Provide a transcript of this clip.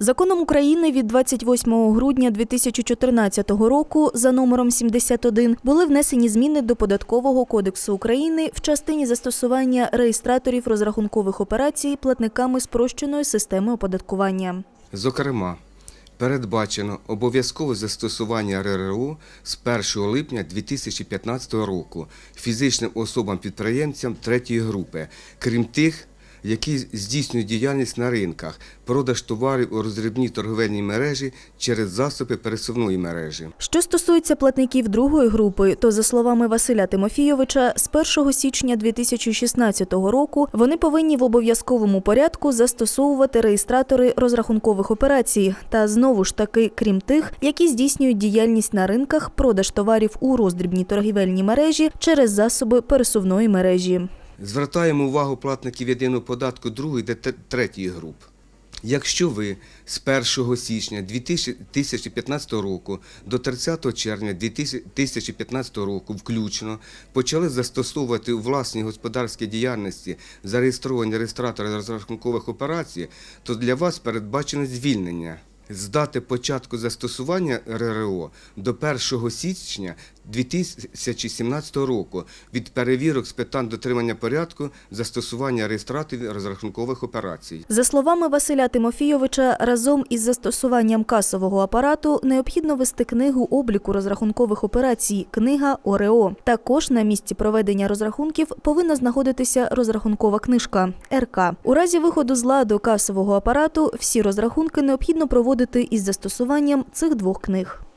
Законом України від 28 грудня 2014 року за номером 71 були внесені зміни до Податкового кодексу України в частині застосування реєстраторів розрахункових операцій платниками спрощеної системи оподаткування. Зокрема, передбачено обов'язкове застосування РРО з 1 липня 2015 року фізичним особам-підприємцям третьої групи, крім тих, які здійснюють діяльність на ринках, продаж товарів у роздрібній торговельній мережі через засоби пересувної мережі. Що стосується платників другої групи, то за словами Василя Тимофійовича, з 1 січня 2016 року вони повинні в обов'язковому порядку застосовувати реєстратори розрахункових операцій та знову ж таки, крім тих, які здійснюють діяльність на ринках, продаж товарів у роздрібній торгівельній мережі через засоби пересувної мережі. Звертаємо увагу платників єдиного податку другої та третьої груп. Якщо ви з 1 січня 2015 року до 30 червня 2015 року включно почали застосовувати у власній господарській діяльності зареєстровані реєстратори розрахункових операцій, то для вас передбачено звільнення з дати початку застосування РРО до 1 січня 2017 року від перевірок з питань дотримання порядку застосування реєстраторів розрахункових операцій. За словами Василя Тимофійовича, разом із застосуванням касового апарату необхідно вести книгу обліку розрахункових операцій, книга ОРЕО. Також на місці проведення розрахунків повинна знаходитися розрахункова книжка РК. У разі виходу з ладу касового апарату всі розрахунки необхідно проводити із застосуванням цих двох книг.